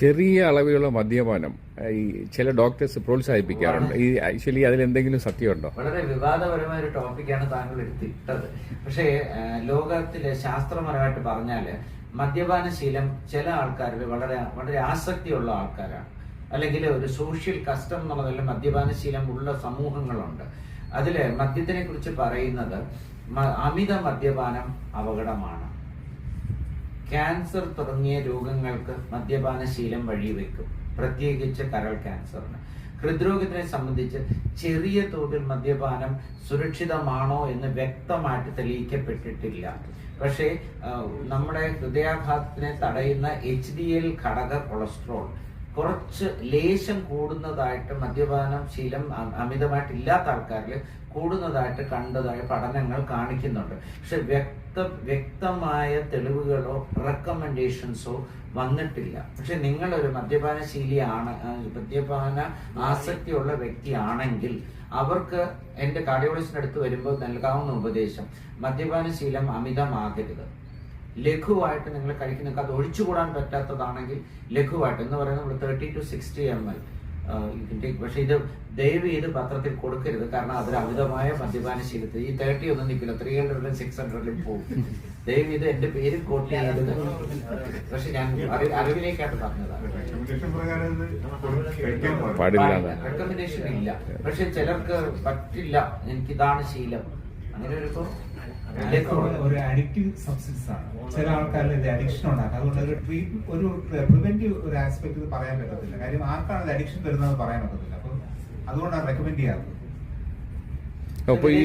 ചെറിയ അളവിലുള്ള മദ്യപാനം ഈ ചില ഡോക്ടേഴ്സ് പ്രോത്സാഹിപ്പിക്കാറുണ്ട്. ഈ ആക്ച്വലി അതിൽ എന്തെങ്കിലും സത്യമുണ്ടോ? വളരെ വിവാദപരമായ ഒരു ടോപ്പിക്കാണ് താങ്കൾ എടുത്തിട്ടത്. പക്ഷേ ലോകത്തിലെ ശാസ്ത്രപരമായിട്ട് പറഞ്ഞാൽ മദ്യപാന ശീലം ചില ആൾക്കാരിൽ വളരെ വളരെ ആസക്തിയുള്ള ആൾക്കാരാണ്. അല്ലെങ്കിൽ ഒരു സോഷ്യൽ കസ്റ്റം എന്നുള്ളതല്ല മദ്യപാന ശീലം ഉള്ള സമൂഹങ്ങളുണ്ട്. അതിൽ മദ്യത്തിനെ കുറിച്ച് പറയുന്നത് അമിത മദ്യപാനം അപകടമാണ്. ക്യാൻസർ തുടങ്ങിയ രോഗങ്ങൾക്ക് മദ്യപാന ശീലം വഴിവെക്കും പ്രത്യേകിച്ച് കരൾ ക്യാൻസറിന് ഹൃദ്രോഗത്തിനെ സംബന്ധിച്ച് ചെറിയ തോതിൽ മദ്യപാനം സുരക്ഷിതമാണോ എന്ന് വ്യക്തമായിട്ട് തെളിയിക്കപ്പെട്ടിട്ടില്ല. പക്ഷേ നമ്മുടെ ഹൃദയാഘാതത്തിനെ തടയുന്ന എച്ച് ഡി എൽ ഘടക കൊളസ്ട്രോൾ കുറച്ച് ലേശം കൂടുന്നതായിട്ട് മദ്യപാനം ശീലം അമിതമായിട്ടില്ലാത്ത ആൾക്കാരിൽ കൂടുന്നതായിട്ട് കണ്ടതായ പഠനങ്ങൾ കാണിക്കുന്നുണ്ട്. പക്ഷെ വ്യക്ത വ്യക്തമായ തെളിവുകളോ റെക്കമെൻഡേഷൻസോ വന്നിട്ടില്ല. പക്ഷെ നിങ്ങളൊരു മദ്യപാന ശീലിയാണ് ആ, മദ്യപാന ആസക്തിയുള്ള വ്യക്തിയാണെങ്കിൽ അവർക്ക് എന്റെ കാർഡിയോളജിസ്റ്റിന്റെ അടുത്ത് വരുമ്പോൾ നൽകാവുന്ന ഉപദേശം മദ്യപാന ശീലം അമിതമാകരുത്. ലഘുവായിട്ട് നിങ്ങൾ കഴിക്കുന്ന അത് ഒഴിച്ചുകൂടാൻ പറ്റാത്തതാണെങ്കിൽ ലഘുവായിട്ട് എന്ന് പറയുന്നത് നമ്മൾ thirty to sixty M L പക്ഷെ ഇത് ദയവ് ചെയ്ത് പത്രത്തിൽ കൊടുക്കരുത്. കാരണം അതിൽ അമിതമായ മദ്യപാന ശീലത്തിൽ ഈ തേർട്ടി ഒന്നും നിൽക്കില്ല. ത്രീ ഹൺഡ്രഡിലും സിക്സ് ഹൺഡ്രഡിലും പോകും. ദയവ് ഇത് എന്റെ പേര് കോട്ട് ചെയ്യരുത് പക്ഷെ ഞാൻ അറിവ് അറിവിലേക്കായിട്ട് പറഞ്ഞതാണ്. റെക്കമെൻഡേഷൻ ഇല്ല. പക്ഷെ ചിലർക്ക് പറ്റില്ല. എനിക്കിതാണ് ശീലം. ഒരു ഒരു അഡിക്റ്റീവ് സബ്സ്റ്റൻസ് ആണ്. ചില ആൾക്കാരിൽ ഇത് അഡിക്ഷൻ ഉണ്ടാക്കും. അതുകൊണ്ട് ഒരു ട്രീറ്റ് ഒരു പ്രിവെന്റീവ് ഒരു ആസ്പെക്ട് ഇത് പറയാൻ പറ്റത്തില്ല. കാര്യം ആർക്കാണ് ഇത് അഡിക്ഷൻ വരുന്നത് പറയാൻ പറ്റത്തില്ല. അപ്പൊ അതുകൊണ്ടാണ് റെക്കമെൻഡ് ചെയ്യാറുള്ളത് അപ്പൊ ഈ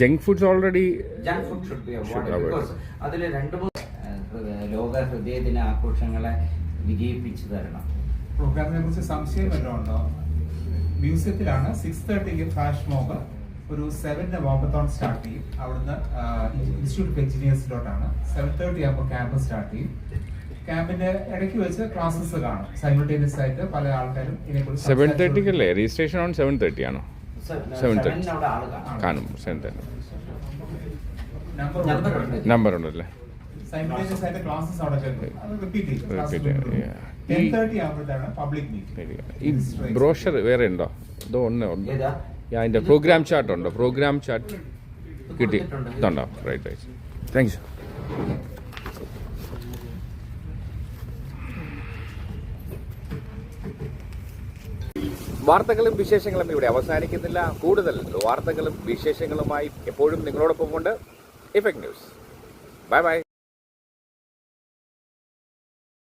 junk foods already junk food should be. Because അതിൽ രണ്ട് ലോക ഹൃദയ ദിന ആഘോഷങ്ങളെ വിജയിപ്പിച്ചു തരണം. പ്രോഗ്രാമിനെ കുറിച്ച് സംശയം വല്ലതും ഉണ്ടോ? മ്യൂസിയത്തിലാണ് സിക്സ് തേർട്ടിക്ക് ഫ്ലാഷ് മോബ് ഒരു സെവന്റെ വാക്കത്തോൺ സ്റ്റാർട്ട് ചെയ്യും. അവിടുന്ന് ഇൻസ്റ്റിറ്റ്യൂട്ട് ഓഫ് എഞ്ചിനീയേഴ്സിലോട്ടാണ് സെവൻ തേർട്ടി ആകുമ്പോൾ ക്യാമ്പ് സ്റ്റാർട്ട് ചെയ്യും. ക്യാമ്പിന്റെ ഇടയ്ക്ക് വെച്ച് ക്ലാസ്സസ് കാണും. സൈമിൾട്ടേനിയസ് ആയിട്ട് പല ആൾക്കാരും ഇതിനെക്കുറിച്ച് സെവൻ തേർട്ടിക്ക് തേർട്ടിക്കല്ലേ രജിസ്ട്രേഷൻ ഓൺ സെവൻ തേർട്ടി ആണോ? സെവൻ തേർട്ടി കാണും. സെവൻ തേർട്ടി നമ്പർ നമ്പർ ഉണ്ട്. ഉണ്ട്. നമ്പർ ഉണ്ടല്ലേ? സൈമിൾട്ടേനിയസ് ആയിട്ട് ക്ലാസ്സസ് അവിടെ റിപ്പീറ്റ് ചെയ്യും. ടെൻ തേർട്ടി പബ്ലിക് മീറ്റിംഗ് ഈ ബ്രോഷർ വേറെ ഉണ്ടോ? ഇതോ ഒന്നേ ഉണ്ട്. ഈ പ്രോഗ്രാം ചാർട്ട് ഉണ്ടോ പ്രോഗ്രാം ചാർട്ട് കിട്ടി. ഉണ്ടോ ഇതുണ്ടോ? റൈറ്റ് റൈറ്റ് താങ്ക് യു വാർത്തകളും വിശേഷങ്ങളും ഇവിടെ അവസാനിക്കുന്നില്ല. കൂടുതൽ വാർത്തകളും വിശേഷങ്ങളുമായി എപ്പോഴും നിങ്ങളോടൊപ്പം കൊണ്ട് ഇഫക്ട് ന്യൂസ് ബൈ ബൈ